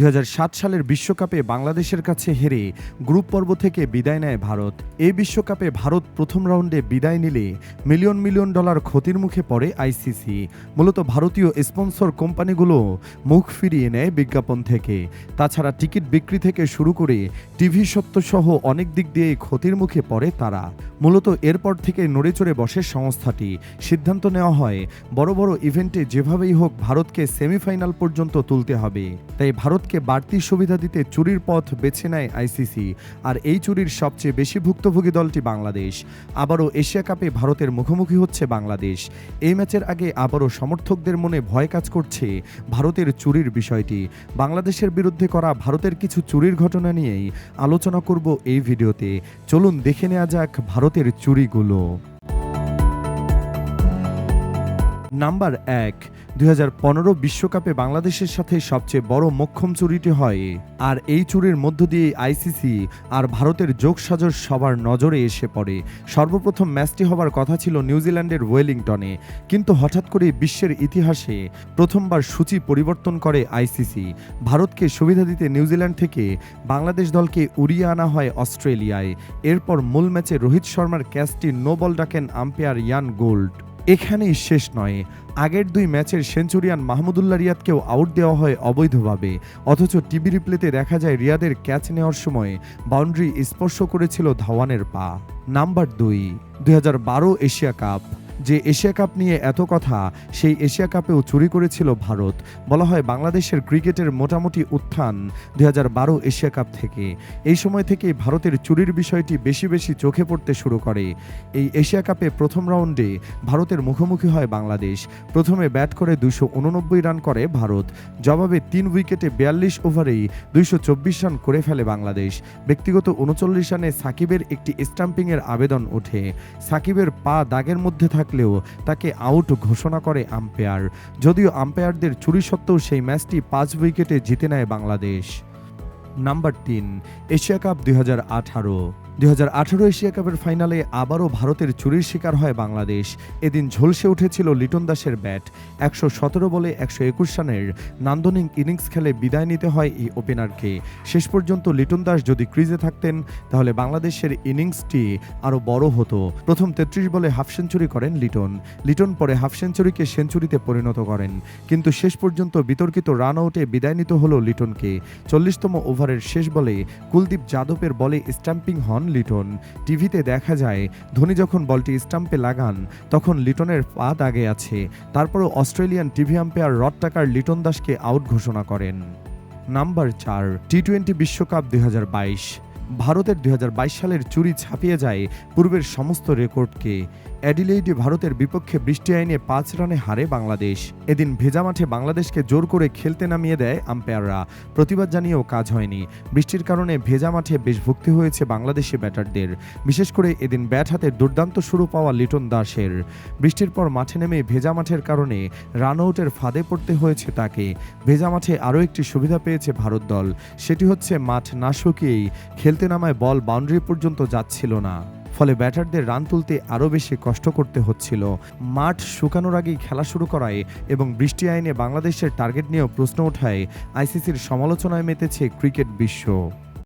দুই হাজার সাত সালের বিশ্বকাপে বাংলাদেশের কাছে হেরে গ্রুপ পর্ব থেকে বিদায় নেয় ভারত। এই বিশ্বকাপে ভারত প্রথম রাউন্ডে বিদায় নিলে মিলিয়ন মিলিয়ন ডলার ক্ষতির মুখে পড়ে আইসিসি। মূলত ভারতীয় স্পন্সর কোম্পানিগুলো মুখ ফিরিয়ে নেয় বিজ্ঞাপন থেকে। তাছাড়া টিকিট বিক্রি থেকে শুরু করে টিভি সহ অনেক দিক দিয়ে ক্ষতির মুখে পড়ে তারা। মূলত এরপর থেকে নড়ে চড়ে বসে সংস্থাটি। সিদ্ধান্ত নেওয়া হয়, বড় বড় ইভেন্টে যেভাবেই হোক ভারতকে সেমিফাইনাল পর্যন্ত তুলতে হবে। তাই ভারতকে বাড়তি সুবিধা দিতে চুরির পথ বেছে নেয় আইসিসি। আর এই চুরির সবচেয়ে বেশি ভুক্তভোগী দলটি বাংলাদেশ। আবারও এশিয়া কাপে ভারতের মুখোমুখি হচ্ছে বাংলাদেশ। এই ম্যাচের আগে আবারও সমর্থকদের মনে ভয় কাজ করছে ভারতের চুরির বিষয়টি। বাংলাদেশের বিরুদ্ধে করা ভারতের কিছু চুরির ঘটনা নিয়েই আলোচনা করব এই ভিডিওতে। চলুন দেখে নেওয়া যাক ভারতের চুরিগুলো। নাম্বার এক দুই বিশ্বকাপে বাংলাদেশের সাথে সবচেয়ে বড় মক্ষম চুরিটি হয়। আর এই চুরির মধ্য দিয়ে আইসিসি আর ভারতের যোগসাজশ সবার নজরে এসে পড়ে। সর্বপ্রথম ম্যাচটি হবার কথা ছিল নিউজিল্যান্ডের ওয়েলিংটনে। কিন্তু হঠাৎ করে বিশ্বের ইতিহাসে প্রথমবার সূচি পরিবর্তন করে আইসিসি। ভারতকে সুবিধা দিতে নিউজিল্যান্ড থেকে বাংলাদেশ দলকে উড়িয়ে আনা হয় অস্ট্রেলিয়ায়। এরপর মূল ম্যাচে রোহিত শর্মার ক্যাচটি নো বল ডাকেন আম্পায়ার ইয়ান গোল্ড। এখানেই শেষ নয়। আগের দুই ম্যাচের সেঞ্চুরিয়ান মাহমুদুল্লাহ রিয়াদকেও আউট দেওয়া হয় অবৈধভাবে। অথচ টিভি রিপ্লেতে দেখা যায় রিয়াদের ক্যাচ নেওয়ার সময় বাউন্ডারি স্পর্শ করেছিল ধাওয়ানের পা। নাম্বার দুই দুই এশিয়া কাপ। যে এশিয়া কাপ নিয়ে এত কথা, সেই এশিয়া কাপেও চুরি করেছিল ভারত। বলা হয় বাংলাদেশের ক্রিকেটের মোটামুটি উত্থান দু হাজার বারো এশিয়া কাপ থেকে। এই সময় থেকে ভারতের চুরির বিষয়টি বেশি বেশি চোখে পড়তে শুরু করে। এই এশিয়া কাপে প্রথম রাউন্ডে ভারতের মুখোমুখি হয় বাংলাদেশ। প্রথমে ব্যাট করে দুইশো উননব্বই রান করে ভারত। জবাবে তিন উইকেটে বিয়াল্লিশ ওভারেই দুইশো চব্বিশ রান করে ফেলে বাংলাদেশ। ব্যক্তিগত উনচল্লিশ রানে সাকিবের একটি স্টাম্পিংয়ের আবেদন ওঠে। সাকিবের পা দাগের মধ্যে থাকলেও তাকে আউট ঘোষণা করে আম্পায়ার। যদিও আম্পায়ারদের চুরি সত্ত্বেও সেই ম্যাচটি পাঁচ উইকেটে জিতে নেয় বাংলাদেশ। নাম্বার তিন, এশিয়া কাপ দুই হাজার আঠারো। দুই হাজার আঠারো এশিয়া কাপের ফাইনালে আবারও ভারতের চুরির শিকার হয় বাংলাদেশ। এদিন ঝলসে উঠেছিল লিটন দাসের ব্যাট। একশো সতেরো বলে একশো একুশ রানের নান্দনিক ইনিংস খেলে বিদায় নিতে হয় এই ওপেনারকে। শেষ পর্যন্ত লিটন দাস যদি ক্রিজে থাকতেন, তাহলে বাংলাদেশের ইনিংসটি আরও বড় হতো। প্রথম তেত্রিশ বলে হাফ সেঞ্চুরি করেন লিটন। লিটন পরে হাফ সেঞ্চুরিকে সেঞ্চুরিতে পরিণত করেন। কিন্তু শেষ পর্যন্ত বিতর্কিত রান আউটে বিদায় নিতে হলো লিটনকে। চল্লিশতম ওভারের শেষ বলে কুলদীপ যাদবের বলে স্ট্যাম্পিং হন লিটন। টিভিতে দেখা যায়, ধোনি যখন বলটি স্টাম্পে লাগান, তখন লিটনের পা দাগে আছে। তারপরও অস্ট্রেলিয়ান টিভি আম্পেয়ার রড টাকার লিটন দাসকে আউট ঘোষণা করেন। নাম্বার চার, টি টোয়েন্টি বিশ্বকাপ দুই হাজার বাইশ। ভারতের দুই হাজার বাইশ সালের চুরি ছাপিয়ে যায় পূর্বের সমস্ত রেকর্ডকে। অ্যাডিলেইডে ভারতের বিপক্ষে বৃষ্টি আইনে পাঁচ রানে হারে বাংলাদেশ। এদিন ভেজা মাঠে বাংলাদেশকে জোর করে খেলতে নামিয়ে দেয় আম্পায়াররা। প্রতিবাদ জানিয়েও কাজ হয়নি। বৃষ্টির কারণে ভেজা মাঠে বেশ ভুক্তি হয়েছে বাংলাদেশি ব্যাটারদের। বিশেষ করে এদিন ব্যাট হাতে দুর্দান্ত শুরু পাওয়া লিটন দাসের। বৃষ্টির পর মাঠে নেমে ভেজা মাঠের কারণে রান আউটের ফাঁদে পড়তে হয়েছে তাকে। ভেজা মাঠে আরও একটি সুবিধা পেয়েছে ভারত দল। সেটি হচ্ছে মাঠ না শুকিয়েই খেলতে নামায় বল বাউন্ডারি পর্যন্ত যাচ্ছিল না, ফলে ব্যাটারদের রান তুলতে আরও বেশি কষ্ট করতে হচ্ছিল। মাঠ শুকানোর আগেই খেলা শুরু করায় এবং বৃষ্টি আইনে বাংলাদেশের টার্গেট নিয়েও প্রশ্ন ওঠায় আইসিসির সমালোচনায় মেতেছে ক্রিকেট বিশ্ব।